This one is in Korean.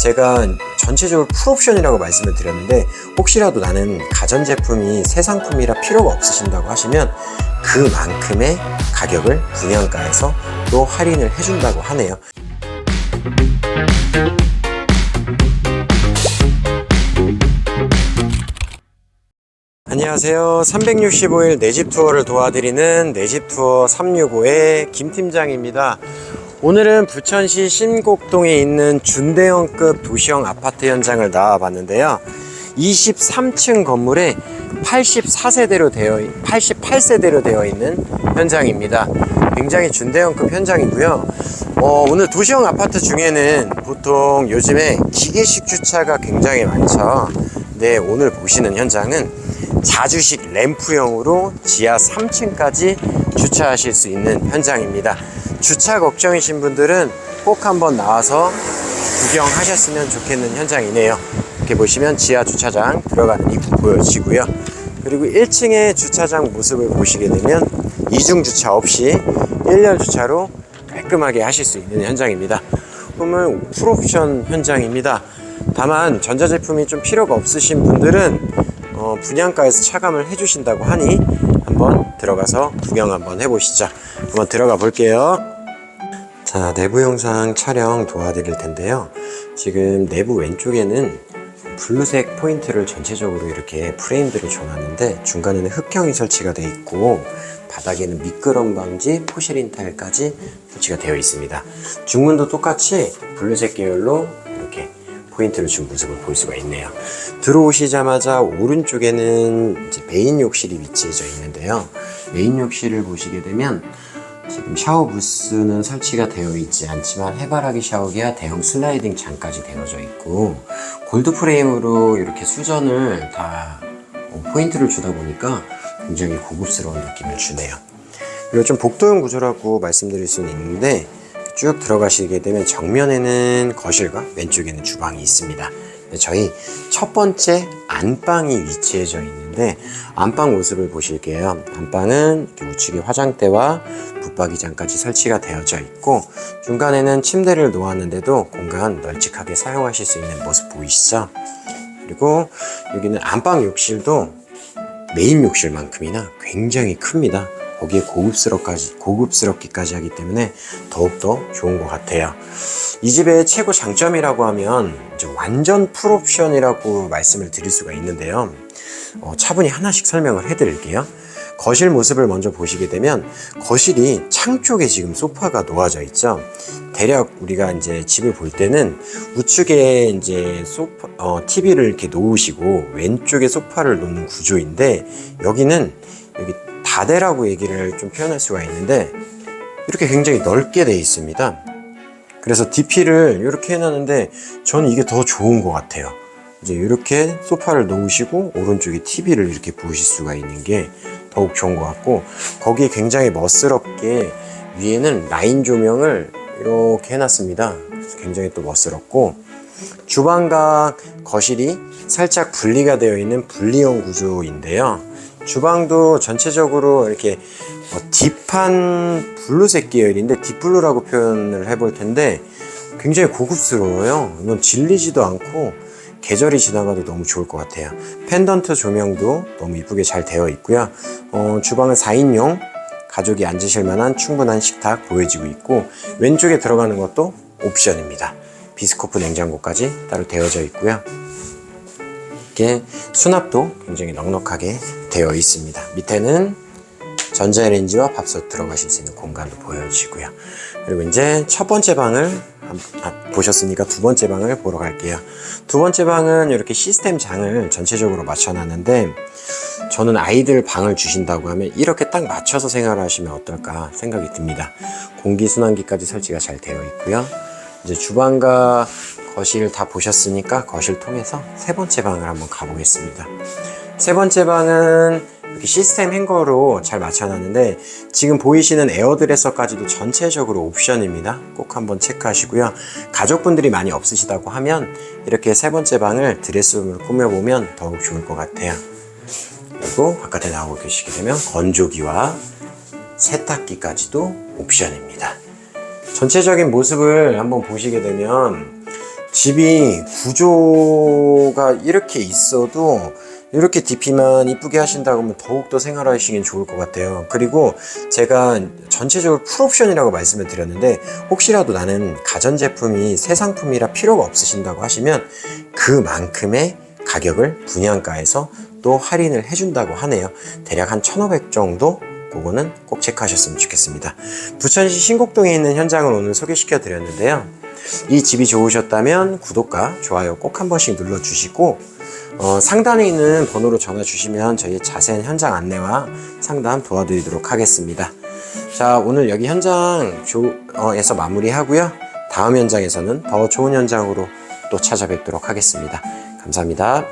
제가 전체적으로 풀옵션이라고 말씀을 드렸는데 혹시라도 나는 가전제품이 새 상품이라 필요가 없으신다고 하시면 그만큼의 가격을 분양가에서 또 할인을 해준다고 하네요. 안녕하세요. 365일 내 집 투어를 도와드리는 내 집 투어 365의 김 팀장입니다. 오늘은 부천시 신곡동에 있는 준대형급 도시형 아파트 현장을 나와봤는데요. 23층 건물에 84세대로 되어 88세대로 되어 있는 현장입니다. 굉장히 준대형급 현장이고요. 어, 오늘 도시형 아파트 중에는 보통 요즘에 기계식 주차가 굉장히 많죠. 네, 오늘 보시는 현장은 자주식 램프형으로 지하 3층까지 주차하실 수 있는 현장입니다. 주차 걱정이신 분들은 꼭 한번 나와서 구경하셨으면 좋겠는 현장이네요. 이렇게 보시면 지하 주차장 들어가는 입구 보여지고요. 그리고 1층의 주차장 모습을 보시게 되면 이중 주차 없이 1열 주차로 깔끔하게 하실 수 있는 현장입니다. 그러면 풀옵션 현장입니다. 다만 전자제품이 좀 필요가 없으신 분들은 어, 분양가에서 차감을 해주신다고 하니 한번 들어가서 구경 한번 해보시죠. 한번 들어가 볼게요. 자, 내부 영상 촬영 도와드릴 텐데요. 지금 내부 왼쪽에는 블루색 포인트를 전체적으로 이렇게 프레임들을 줘놨는데 중간에는 흙형이 설치가 되어 있고 바닥에는 미끄럼 방지 포시린 타일까지 설치가 되어 있습니다. 중문도 똑같이 블루색 계열로 이렇게 포인트를 준 모습을 볼 수가 있네요. 들어오시자마자 오른쪽에는 이제 메인 욕실이 위치해져 있는데요. 메인 욕실을 보시게 되면 지금 샤워 부스는 설치가 되어 있지 않지만 해바라기 샤워기와 대형 슬라이딩 장까지 되어져 있고 골드 프레임으로 이렇게 수전을 다 어, 포인트를 주다 보니까 굉장히 고급스러운 느낌을 주네요. 그리고 좀 복도형 구조라고 말씀드릴 수는 있는데 쭉 들어가시게 되면 정면에는 거실과 왼쪽에는 주방이 있습니다. 네, 저희 첫 번째 안방이 위치해져 있는데 안방 모습을 보실게요. 안방은 우측에 화장대와 붙박이장까지 설치가 되어져 있고 중간에는 침대를 놓았는데도 공간 널찍하게 사용하실 수 있는 모습 보이시죠? 그리고 여기는 안방 욕실도 메인 욕실만큼이나 굉장히 큽니다. 거기에 고급스럽까지, 고급스럽기까지 하기 때문에 더욱더 좋은 것 같아요. 이 집의 최고 장점이라고 하면 이제 완전 풀옵션이라고 말씀을 드릴 수가 있는데요. 어, 차분히 하나씩 설명을 해드릴게요. 거실 모습을 먼저 보시게 되면 거실이 창 쪽에 지금 소파가 놓아져 있죠. 대략 우리가 이제 집을 볼 때는 우측에 이제 소파, 어, TV를 이렇게 놓으시고 왼쪽에 소파를 놓는 구조인데 여기는 여기 다대라고 얘기를 좀 표현할 수가 있는데 이렇게 굉장히 넓게 돼 있습니다. 그래서 DP를 이렇게 해놨는데 저는 이게 더 좋은 것 같아요. 이제 이렇게 소파를 놓으시고 오른쪽에 TV를 이렇게 보실 수가 있는 게 더욱 좋은 것 같고 거기에 굉장히 멋스럽게 위에는 라인 조명을 이렇게 해놨습니다. 굉장히 또 멋스럽고 주방과 거실이 살짝 분리가 되어 있는 분리형 구조인데요. 주방도 전체적으로 이렇게 어, 딥한 블루색 계열인데 딥블루라고 표현을 해볼 텐데 굉장히 고급스러워요. 이건 질리지도 않고 계절이 지나가도 너무 좋을 것 같아요. 펜던트 조명도 너무 이쁘게 잘 되어 있고요. 어, 주방은 4인용 가족이 앉으실 만한 충분한 식탁 보여지고 있고 왼쪽에 들어가는 것도 옵션입니다. 비스코프 냉장고까지 따로 되어져 있고요. 이렇게 수납도 굉장히 넉넉하게 되어 있습니다. 밑에는 전자레인지와 밥솥 들어가실 수 있는 공간도 보여지고요. 그리고 이제 첫 번째 방을 보셨으니까 두 번째 방을 보러 갈게요. 두 번째 방은 이렇게 시스템 장을 전체적으로 맞춰놨는데 저는 아이들 방을 주신다고 하면 이렇게 딱 맞춰서 생활하시면 어떨까 생각이 듭니다. 공기순환기까지 설치가 잘 되어 있고요. 이제 주방과 거실 다 보셨으니까 거실 통해서 세 번째 방을 한번 가보겠습니다. 세 번째 방은 시스템 행거로 잘 맞춰놨는데 지금 보이시는 에어드레서까지도 전체적으로 옵션입니다. 꼭 한번 체크하시고요. 가족분들이 많이 없으시다고 하면 이렇게 세 번째 방을 드레스룸으로 꾸며보면 더욱 좋을 것 같아요. 그리고 바깥에 나오고 계시게 되면 건조기와 세탁기까지도 옵션입니다. 전체적인 모습을 한번 보시게 되면 집이 구조가 이렇게 있어도 이렇게 DP만 이쁘게 하신다고 하면 더욱더 생활하시긴 좋을 것 같아요. 그리고 제가 전체적으로 풀옵션이라고 말씀을 드렸는데 혹시라도 나는 가전제품이 새 상품이라 필요가 없으신다고 하시면 그만큼의 가격을 분양가에서 또 할인을 해준다고 하네요. 대략 한 1,500 정도 그거는 꼭 체크하셨으면 좋겠습니다. 부천시 신곡동에 있는 현장을 오늘 소개시켜 드렸는데요. 이 집이 좋으셨다면 구독과 좋아요 꼭 한 번씩 눌러주시고 어, 상단에 있는 번호로 전화 주시면 저희 자세한 현장 안내와 상담 도와드리도록 하겠습니다. 자 오늘 여기 현장에서 마무리하고요. 다음 현장에서는 더 좋은 현장으로 또 찾아뵙도록 하겠습니다. 감사합니다.